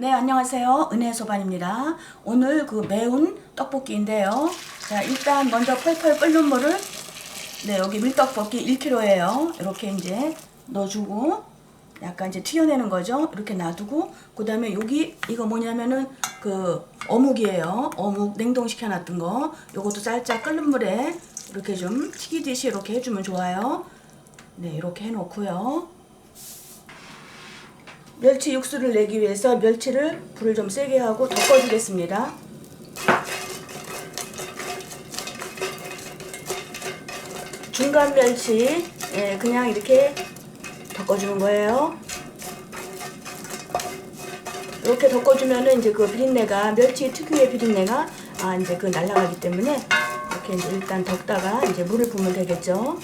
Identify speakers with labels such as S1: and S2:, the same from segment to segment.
S1: 네, 안녕하세요. 은혜 소반입니다. 오늘 그 매운 떡볶이인데요. 자, 일단 먼저 펄펄 끓는 물을 네, 여기 밀떡볶이 1kg예요. 이렇게 이제 넣어주고 약간 이제 튀어내는 거죠. 이렇게 놔두고 그 다음에 여기 이거 뭐냐면은 그 어묵이에요. 어묵 냉동시켜 놨던 거. 요것도 살짝 끓는 물에 이렇게 좀 튀기듯이 이렇게 해주면 좋아요. 네, 이렇게 해놓고요. 멸치 육수를 내기 위해서 멸치를 불을 좀 세게 하고 덮어주겠습니다. 중간 멸치 예, 그냥 이렇게 덮어주는 거예요. 이렇게 덮어주면은 이제 그 비린내가 멸치 특유의 비린내가 아 이제 그 날아가기 때문에 이렇게 이제 일단 덮다가 이제 물을 부으면 되겠죠.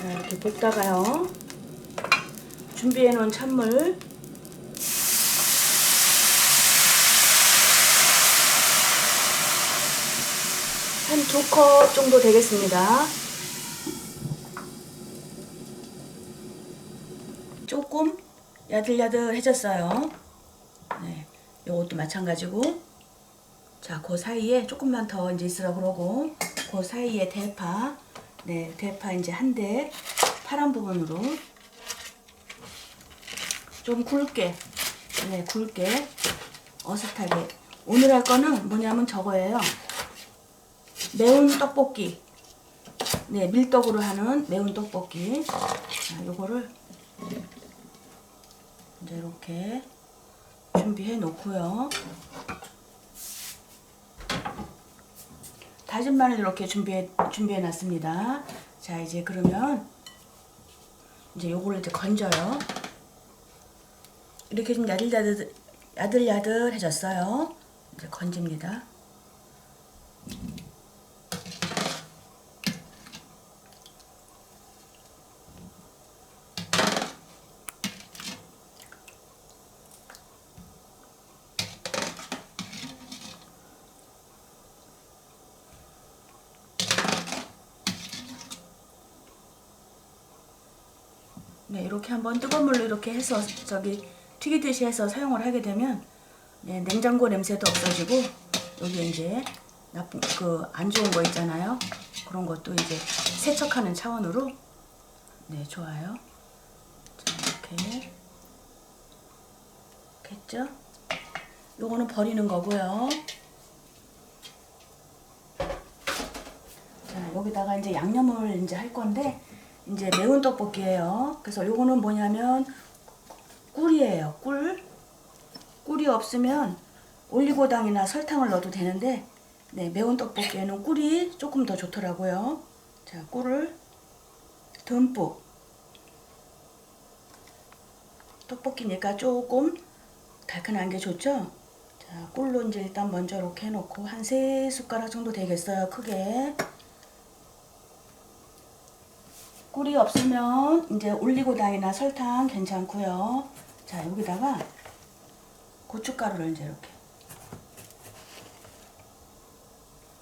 S1: 자, 이렇게 볶다가요. 준비해 놓은 찬물 한 두 컵 정도 되겠습니다. 조금 야들야들해졌어요. 네, 요것도 마찬가지고. 자, 그 사이에 조금만 더 이제 있으라 그러고, 그 사이에 대파, 네, 대파 이제 한 대, 파란 부분으로 좀 굵게, 네, 굵게, 어슷하게. 오늘 할 거는 뭐냐면 저거예요. 매운 떡볶이. 네, 밀떡으로 하는 매운 떡볶이. 자, 요거를 이제 이렇게 준비해 놓고요. 다진 마늘 이렇게 준비해 준비해 놨습니다. 자, 이제 그러면 이제 요거를 이제 건져요. 이렇게 좀 야들야들 야들야들해졌어요. 이제 건집니다. 네, 이렇게 한번 뜨거운 물로 이렇게 해서 저기 튀기듯이 해서 사용을 하게 되면 네, 냉장고 냄새도 없어지고 여기 이제 나쁜 그 안 좋은 거 있잖아요. 그런 것도 이제 세척하는 차원으로 네, 좋아요. 자, 이렇게 됐죠? 요거는 버리는 거고요. 자, 여기다가 이제 양념을 이제 할 건데 이제 매운 떡볶이에요. 그래서 요거는 뭐냐면 꿀이에요. 꿀. 꿀이 없으면 올리고당이나 설탕을 넣어도 되는데 네, 매운 떡볶이에는 꿀이 조금 더 좋더라고요. 자, 꿀을 듬뿍 떡볶이니까 조금 달큰한 게 좋죠? 자, 꿀로 이제 일단 먼저 이렇게 해놓고 한 세 숟가락 정도 되겠어요. 크게. 꿀이 없으면 이제 올리고당이나 설탕 괜찮고요. 자, 여기다가 고춧가루를 이제 이렇게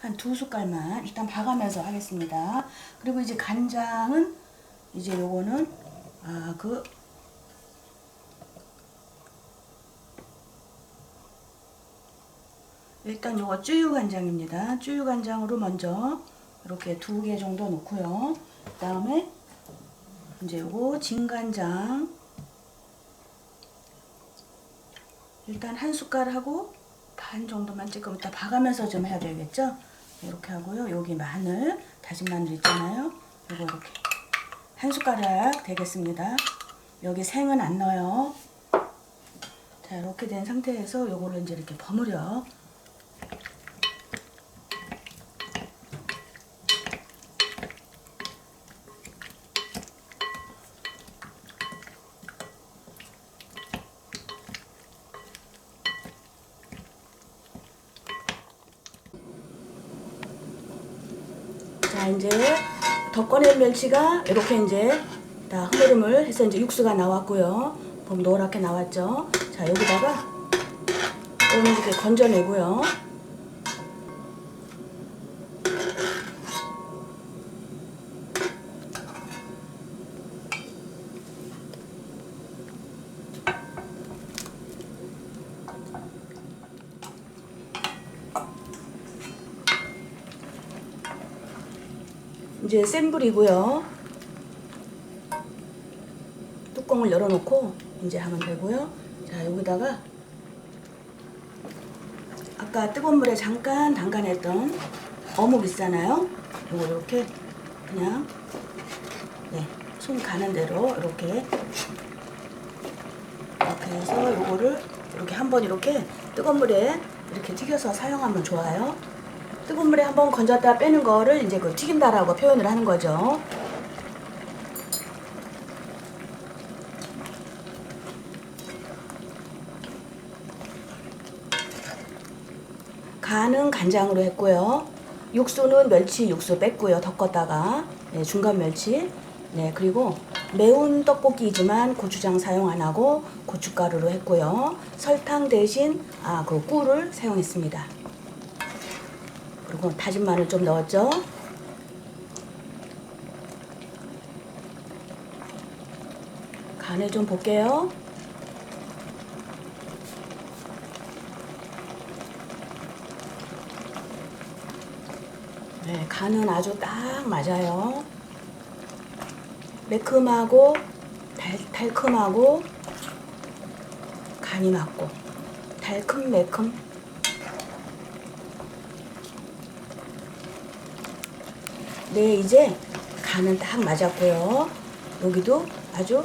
S1: 한 두 숟갈만 일단 봐가면서 하겠습니다. 그리고 이제 간장은 이제 요거는 아그 일단 요거 쯔유 간장입니다. 쯔유 간장으로 먼저 이렇게 두 개 정도 넣고요. 그 다음에 이제 요거 진간장 일단 한 숟갈하고 반 정도만 조금 이따 봐가면서 좀 해야 되겠죠? 이렇게 하고요. 여기 마늘, 다진 마늘 있잖아요. 요거 이렇게 한 숟가락 되겠습니다. 여기 생은 안 넣어요. 자, 이렇게 된 상태에서 요거를 이제 이렇게 버무려. 자 이제 더 꺼낸 멸치가 이렇게 이제 다 흐름을 해서 이제 육수가 나왔고요. 보면 노랗게 나왔죠. 자 여기다가 이렇게 건져내고요. 이제 센 불이고요. 뚜껑을 열어놓고 이제 하면 되고요. 자 여기다가 아까 뜨거운 물에 잠깐 담가냈던 어묵 있잖아요. 요거 이렇게 그냥 네, 손 가는 대로 이렇게 이렇게 해서 요거를 이렇게 한번 이렇게 뜨거운 물에 이렇게 튀겨서 사용하면 좋아요. 뜨거운 물에 한번 건졌다 빼는 거를 이제 그 튀긴다라고 표현을 하는 거죠. 간은 간장으로 했고요. 육수는 멸치 육수 뺐고요. 덮었다가 네, 중간 멸치. 네 그리고 매운 떡볶이지만 고추장 사용 안 하고 고춧가루로 했고요. 설탕 대신 아 그 꿀을 사용했습니다. 그리고 다진 마늘 좀 넣었죠. 간을 좀 볼게요. 네, 간은 아주 딱 맞아요. 매콤하고 달, 달콤하고 간이 맞고 달콤 매콤 네 이제 간은 딱 맞았고요. 여기도 아주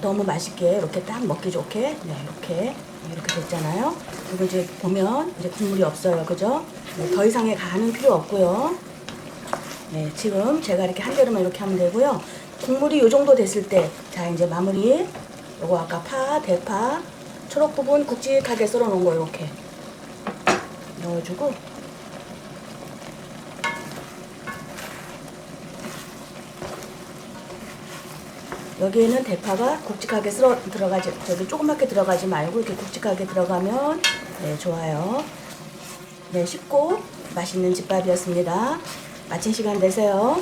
S1: 너무 맛있게 이렇게 딱 먹기 좋게 네 이렇게 이렇게 됐잖아요. 그리고 이제 보면 이제 국물이 없어요. 그죠? 네, 더 이상의 간은 필요 없고요. 네 지금 제가 이렇게 한 개로만 이렇게 하면 되고요. 국물이 이 정도 됐을 때 자 이제 마무리. 요거 아까 파 대파 초록 부분 굵직하게 썰어 놓은 거 이렇게 넣어주고 여기에는 대파가 굵직하게 썰어 들어가지 저기 조그맣게 들어가지 말고 이렇게 굵직하게 들어가면 네 좋아요. 네 쉽고 맛있는 집밥이었습니다. 마친 시간 되세요.